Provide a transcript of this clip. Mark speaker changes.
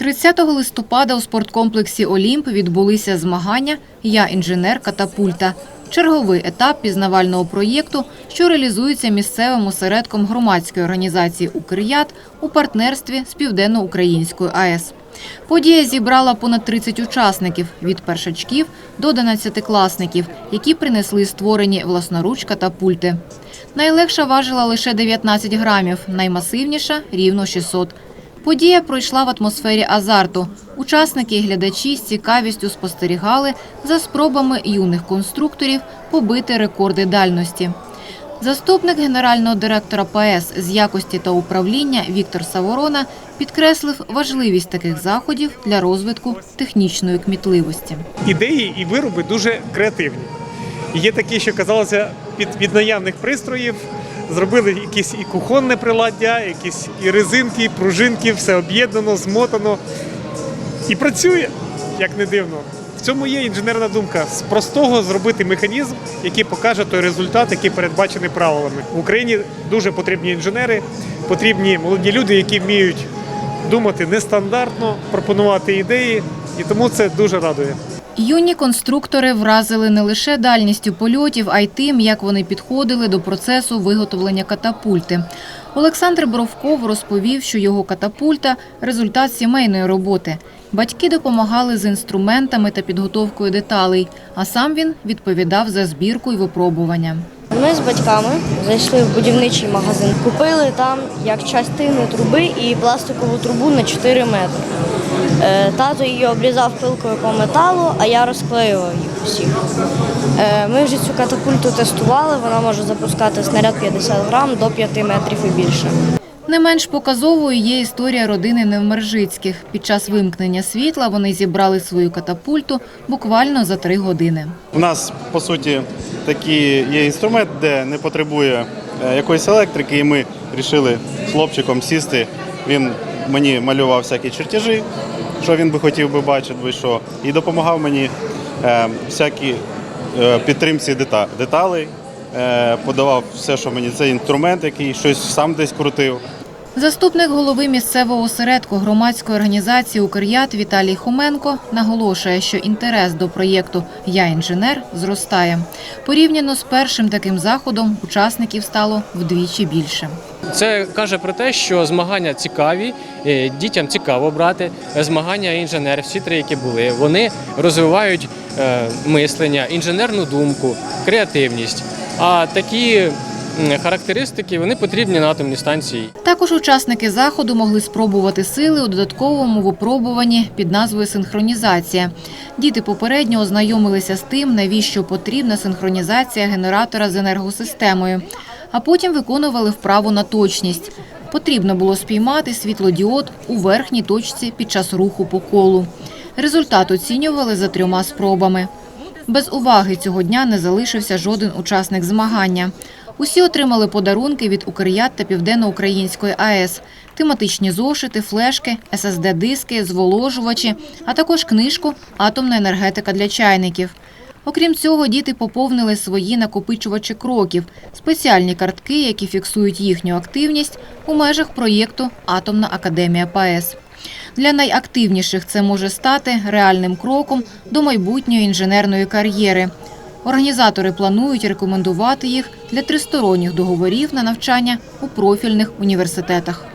Speaker 1: 30 листопада у спорткомплексі Олімп відбулися змагання Я інженер катапульта. Черговий етап пізнавального проєкту, що реалізується місцевим осередком громадської організації «Укрят» у партнерстві з Південно-Українською АЕС. Подія зібрала понад 30 учасників від першачків до 11-класників, які принесли створені власноруч катапульти. Найлегша важила лише 19 грамів, наймасивніша – рівно 600. Подія пройшла в атмосфері азарту. Учасники і глядачі з цікавістю спостерігали за спробами юних конструкторів побити рекорди дальності. Заступник генерального директора ПАЕС з якості та управління Віктор Саворона підкреслив важливість таких заходів для розвитку технічної кмітливості.
Speaker 2: ідеї і вироби дуже креативні. Є такі, що казалося під, від наявних пристроїв. Зробили якісь і кухонне приладдя, якісь і резинки, і пружинки, все об'єднано, змотано. І працює, як не дивно. В цьому є інженерна думка з простого зробити механізм, який покаже той результат, який передбачений правилами. В Україні дуже потрібні інженери, потрібні молоді люди, які вміють думати нестандартно, пропонувати ідеї, і тому це дуже радує.
Speaker 1: Юні конструктори вразили не лише дальністю польотів, а й тим, як вони підходили до процесу виготовлення катапульти. Олександр Бровков розповів, що його катапульта – результат сімейної роботи. Батьки допомагали з інструментами та підготовкою деталей, а сам він відповідав за збірку і випробування.
Speaker 3: Ми з батьками зайшли в будівничий магазин. Купили там як частину труби і пластикову трубу на 4 метри. Е, Тато її обрізав пилкою по металу, а я розклеював їх усіх. Е, Ми вже цю катапульту тестували, вона може запускати снаряд 50 грам до 5 метрів і більше.
Speaker 1: Не менш показовою є історія родини Невмержицьких. Під час вимкнення світла вони зібрали свою катапульту буквально за три години.
Speaker 4: У нас по суті такий є інструмент, де не потребує е, якоїсь електрики, і ми вирішили з хлопчиком сісти. Він мені малював всякі чертежі, що він би хотів би бачити, що, і допомагав мені е, всякі е, підтримці дета- деталей, е, подавав все, що мені це інструмент, який щось сам десь крутив.
Speaker 1: Заступник голови місцевого осередку громадської організації «Укрят» Віталій Хоменко наголошує, що інтерес до проєкту Я інженер зростає. Порівняно з першим таким заходом учасників стало вдвічі більше.
Speaker 5: Це каже про те, що змагання цікаві, е, дітям цікаво брати. Е, Змагання інженер, всі три, які були, вони розвивають е, мислення, інженерну думку, креативність. А такі характеристики вони потрібні на атомній станції.
Speaker 1: Також учасники заходу могли спробувати сили у додатковому випробуванні під назвою синхронізація. Діти попередньо ознайомилися з тим, навіщо потрібна синхронізація генератора з енергосистемою, а потім виконували вправу на точність. Потрібно було спіймати світлодіод у верхній точці під час руху по колу. Результат оцінювали за трьома спробами. Без уваги цього дня не залишився жоден учасник змагання. Усі отримали подарунки від «Укрят» та Південно-Української АЕС, тематичні зошити, флешки, ССД-диски, зволожувачі, а також книжку «Атомна енергетика для чайників». Окрім цього, діти поповнили свої накопичувачі кроків, спеціальні картки, які фіксують їхню активність у межах проєкту «Атомна академія ПАЕС». Для найактивніших це може стати реальним кроком до майбутньої інженерної кар'єри. Організатори планують рекомендувати їх для тристоронніх договорів на навчання у профільних університетах.